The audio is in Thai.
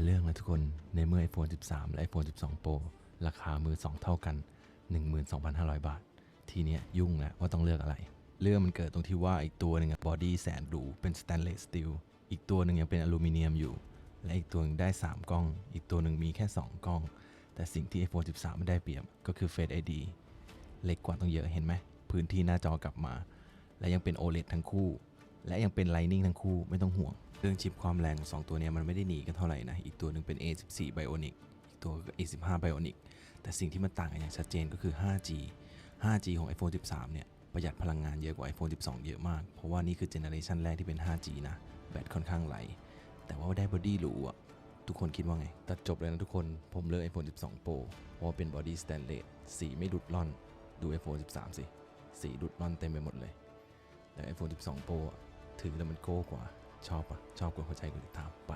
เป็นเรื่องแล้วทุกคน ในเมื่อ iPhone 13 และ iPhone 12 Pro ราคามือ 2 เท่ากัน 12,500 บาท ทีเนี้ยยุ่งแล้วว่าต้องเลือกอะไร เรื่องมันเกิดตรงที่ว่าอีกตัวหนึ่งบอดี้แสนหรูเป็นสแตนเลสสตีลอีกตัวหนึ่งยังเป็นอลูมิเนียมอยู่ และอีกตัวนึงได้ 3 กล้อง อีกตัวหนึ่งมีแค่ 2 กล้อง แต่สิ่งที่ iPhone 13 ไม่ได้เปรียบก็คือ Face ID เล็กกว่าต้องเยอะเห็นไหมพื้นที่หน้าจอกลับมา และยังเป็น OLED ทั้งคู่ และยังเป็น Lightning ทั้งคู่ไม่ต้องห่วง เรื่องชิปความแรงของสองตัวเนี้ยมันไม่ได้หนีกันเท่าไหร่นะ อีกตัวหนึ่งเป็น A14 Bionic อีกตัวก็ A15 Bionic แต่สิ่งที่มันต่างกันอย่างชัดเจนก็คือ 5G 5G ของ iPhone 13 เนี่ย ประหยัดพลังงานเยอะกว่า iPhone 12 เยอะมาก เพราะว่านี่คือเจเนอเรชันแรกที่เป็น 5G นะ แบตค่อนข้างไหล แต่ว่าได้บอดี้หรูอะทุกคนคิดว่าไง ตัดจบเลยนะทุกคน ผมเลือก iPhone 12 Pro เพราะเป็นบอดี้สแตนเลสสีไม่ดุดร่อน ดู iPhone 13 สิ สีดุดร่อนเต็มไปหมดเลย แต่ iPhone 12 Pro ถือแล้วมันโก้กว่า ชอบปะชอบกดหัวใจกดติดตามไป